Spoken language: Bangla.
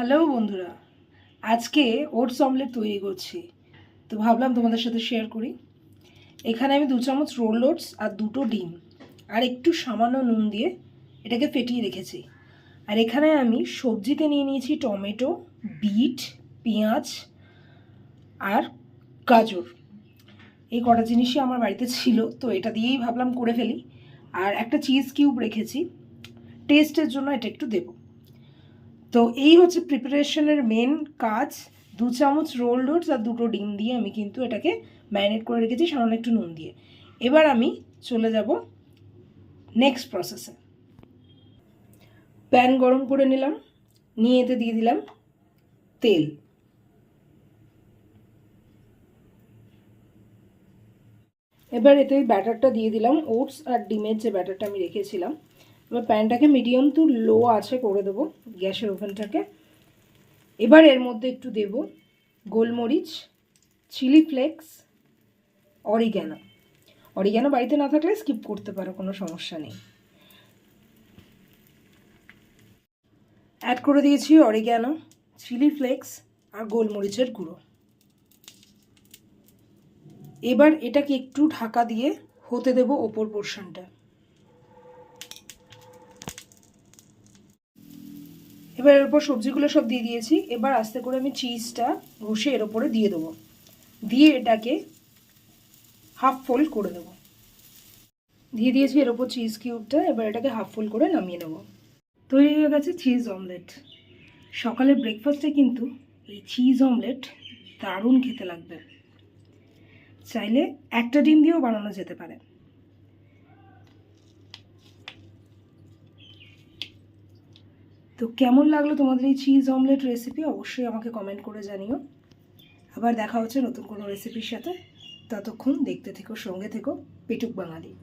হ্যালো বন্ধুরা, আজকে ওটস অমলেট তৈরি করছি। তো ভাবলাম তোমাদের সাথে শেয়ার করি। এখানে আমি দু চামচ রোল ওটস আর দুটো ডিম, আর একটু সামান্য নুন দিয়ে এটাকে ফেটিয়ে রেখেছি। আর এখানে আমি সবজিতে নিয়ে নিয়েছি টমেটো, বিট, পেঁয়াজ আর গাজর। এই কটা জিনিসই আমার বাড়িতে ছিল, তো এটা দিয়েই ভাবলাম করে ফেলি। আর একটা চিজ কিউব রেখেছি। টেস্টের জন্য এটা একটু দেবো। তো এই হচ্ছে প্রিপারেশনের মেন কাজ। দু চামচ রোল ওটস আর দুটো ডিম দিয়ে আমি কিন্তু এটাকে ম্যারিনেট করে রেখেছি, সামান্য একটু নুন দিয়ে। এবার আমি চলে যাব নেক্সট প্রসেসে প্যান গরম করে নিলাম, নিয়ে এতে দিয়ে দিলাম তেল। এবার এতে ব্যাটারটা দিয়ে দিলাম ওটস আর ডিমের যে ব্যাটারটা আমি রেখেছিলাম। এবার প্যানটাকে মিডিয়াম টু লো আছে করে দেবো, গ্যাসের ওভেনটাকে। এবার এর মধ্যে একটু দেব গোলমরিচ চিলি ফ্লেক্স অরিগ্যানো অরিগ্যানো বাড়িতে না থাকলে স্কিপ করতে পারো, কোনো সমস্যা নেই। অ্যাড করে দিয়েছি অরিগ্যানো চিলি ফ্লেক্স আর গোলমরিচের গুঁড়ো। এবার এটাকে একটু ঢাকা দিয়ে হতে দেব ওপর পোর্শনটা এবার এর উপর সবজিগুলো সব দিয়ে দিয়েছি। এবার আস্তে করে আমি চিজটা ঘষে এর ওপরে দিয়ে দেবো। দিয়ে এটাকে হাফ ফোল্ড করে দেবো। দিয়ে দিয়েছি এর ওপর চিজ কিউবটা এবার এটাকে হাফ ফোল্ড করে নামিয়ে নেব। তৈরি হয়ে গেছে চিজ অমলেট সকালের ব্রেকফাস্টে কিন্তু এই চিজ অমলেট দারুণ খেতে লাগবে। চাইলে একটা ডিম দিয়েও বানানো যেতে পারে। তো কেমন লাগল তোমাদের এই চিজ অমলেট রেসিপি অবশ্যই আমাকে কমেন্ট করে জানিও। আবার দেখা হচ্ছে নতুন কোনো রেসিপির সাথে। ততক্ষণ দেখতে থেকো, সঙ্গে থেকো। পেটুক বাঙালি।